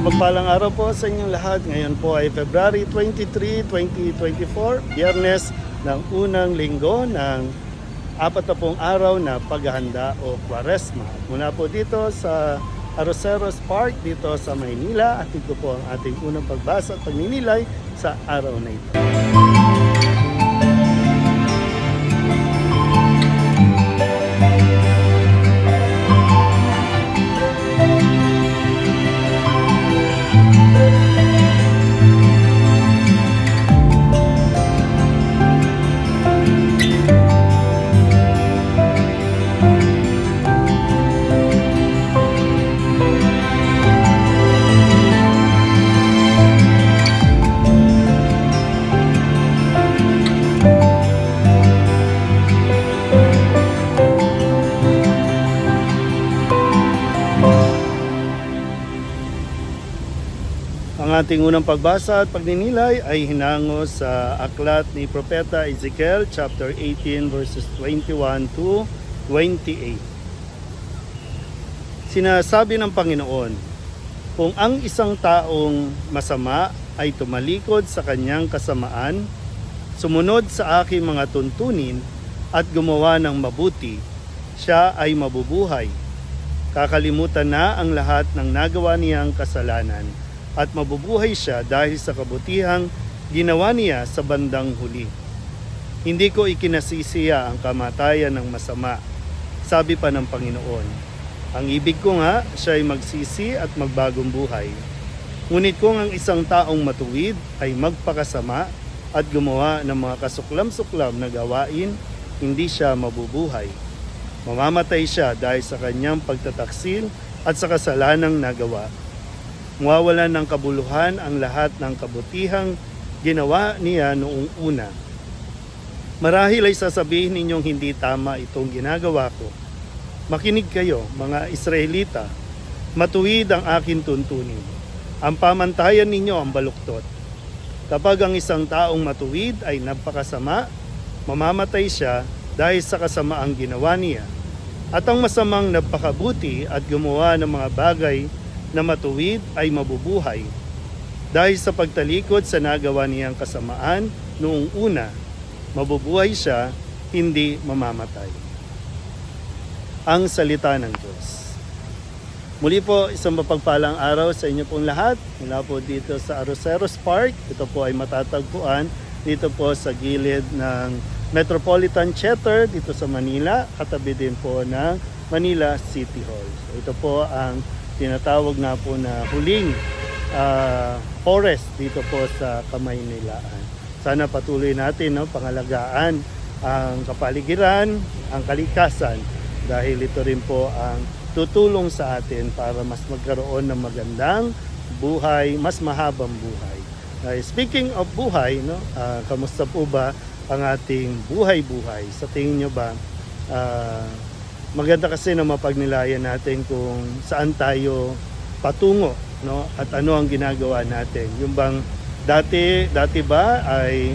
Mapagpalang araw po sa inyong lahat. Ngayon po ay February 23, 2024, biyernes ng unang linggo ng apat na pong araw na paghahanda o kwaresma. Muna po dito sa Aroseros Park dito sa Maynila at ito po ang ating unang pagbasa at pagninilay sa araw na ito. Ating unang pagbasa at pagninilay ay hinango sa aklat ni Propeta Ezekiel chapter 18 verses 21 to 28. Sinasabi ng Panginoon, kung ang isang taong masama ay tumalikod sa kanyang kasamaan, sumunod sa aking mga tuntunin at gumawa ng mabuti, siya ay mabubuhay. Kakalimutan na ang lahat ng nagawa niyang kasalanan at mabubuhay siya dahil sa kabutihang ginawa niya sa bandang huli. Hindi ko ikinasisiya ang kamatayan ng masama, sabi pa ng Panginoon. Ang ibig ko nga, siya ay magsisi at magbagong buhay. Ngunit kung ang isang taong matuwid ay magpakasama at gumawa ng mga kasuklam-suklam na gawain, hindi siya mabubuhay. Mamamatay siya dahil sa kanyang pagtataksil at sa kasalanang nagawa. Mawawalan ng kabuluhan ang lahat ng kabutihang ginawa niya noong una. Marahil ay sasabihin ninyong hindi tama itong ginagawa ko. Makinig kayo, mga Israelita. Matuwid ang akin tuntunin. Ang pamantayan ninyo ang baluktot. Kapag ang isang taong matuwid ay napakasama, mamamatay siya dahil sa kasamaang ginawa niya. At ang masamang napakabuti at gumawa ng mga bagay na matuwid ay mabubuhay. Dahil sa pagtalikod sa nagawa niyang kasamaan noong una, mabubuhay siya, hindi mamamatay. Ang salita ng Diyos. Muli po, isang mapagpalang araw sa inyo pong lahat. Mula po dito sa Aroseros Park. Ito po ay matatagpuan dito po sa gilid ng Metropolitan Theater dito sa Manila. Katabi din po ng Manila City Hall. So, ito po ang tinatawag nga po na huling ah, forest dito po sa Kamaynilaan. Sana patuloy natin no, pangalagaan ang kapaligiran, ang kalikasan dahil ito rin po ang tutulong sa atin para mas magkaroon ng magandang buhay, mas mahabang buhay. Uh, speaking of buhay, no, ah, kamusta po ba ang ating buhay-buhay? Sa tingin nyo ba, ah, maganda kasi na mapagnilayan natin kung saan tayo patungo no? At ano ang ginagawa natin. Yung bang dati dati ba ay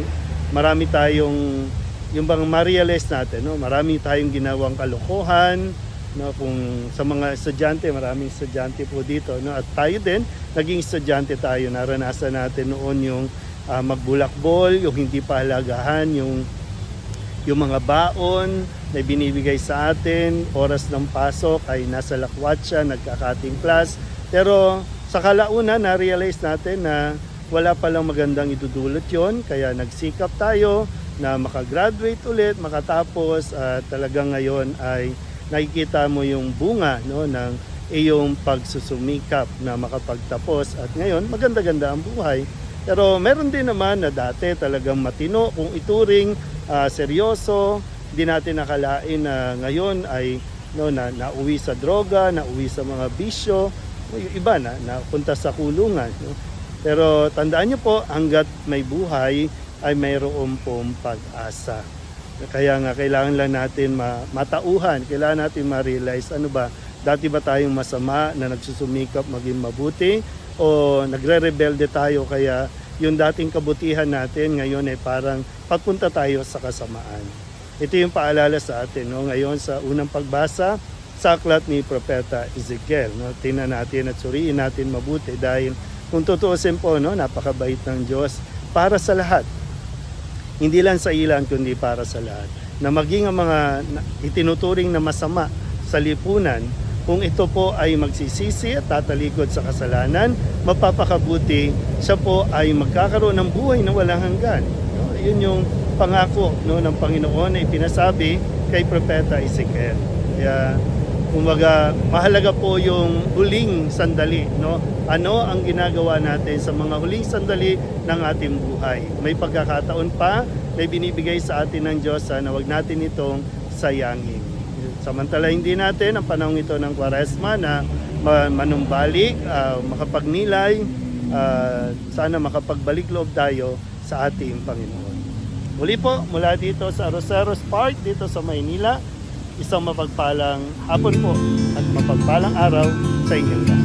marami tayong yung bang ma-realize natin no? Marami tayong ginawang kalokohan no? Kung sa mga estudyante maraming estudyante po dito no? At tayo din naging estudyante tayo. Naranasan natin noon yung ah, magbulakbol yung hindi pahalagahan yung yung mga baon na binibigay sa atin, oras ng pasok ay nasa lakwatsa, nagkakating class. Pero sa kalauna, na-realize natin na wala palang magandang idudulot yon Kaya nagsikap tayo na makagraduate ulit, makatapos at talagang ngayon ay nakikita mo yung bunga no, ng iyong pagsusumikap na makapagtapos at ngayon maganda-ganda ang buhay. Pero meron din naman na dati talagang matino kung ituring ah, seryoso, hindi natin nakalain na ngayon ay no, na nauwi sa droga, nauwi sa mga bisyo, yung iba na napunta sa kulungan. No? Pero tandaan niyo po, hanggat may buhay ay mayroon pong pag-asa. Kaya nga kailangan lang natin ma- matauhan, kailangan natin ma-realize ano ba, dati ba tayong masama na nagsusumikap maging mabuti o nagre-rebelde tayo kaya yung dating kabutihan natin ngayon ay parang pagpunta tayo sa kasamaan. Ito yung paalala sa atin no? ngayon sa unang pagbasa sa aklat ni Propeta Ezekiel. No? Tingnan natin at suriin natin mabuti dahil kung tutuusin po, no, napakabait ng Diyos para sa lahat. Hindi lang sa ilan, kundi para sa lahat. Na maging ang mga itinuturing na masama sa lipunan, kung ito po ay magsisisi at tatalikod sa kasalanan, mapapakabuti, siya po ay magkakaroon ng buhay na walang hanggan. Yun yung pangako no, ng Panginoon na ipinasabi kay Propeta Ezekiel. Kaya, kumbaga, mahalaga po yung huling sandali. No? Ano ang ginagawa natin sa mga huling sandali ng ating buhay? May pagkakataon pa, may binibigay sa atin ng Diyos na wag natin itong sayangin. Samantala hindi natin ang panahon ito ng Kwaresma na ma- manumbalik, ah, makapagnilay, ah, sana makapagbalik loob tayo sa ating Panginoon. Muli po, mula dito sa Roseros Park, dito sa Maynila, isang mapagpalang hapon po at mapagpalang araw sa inyong lahat.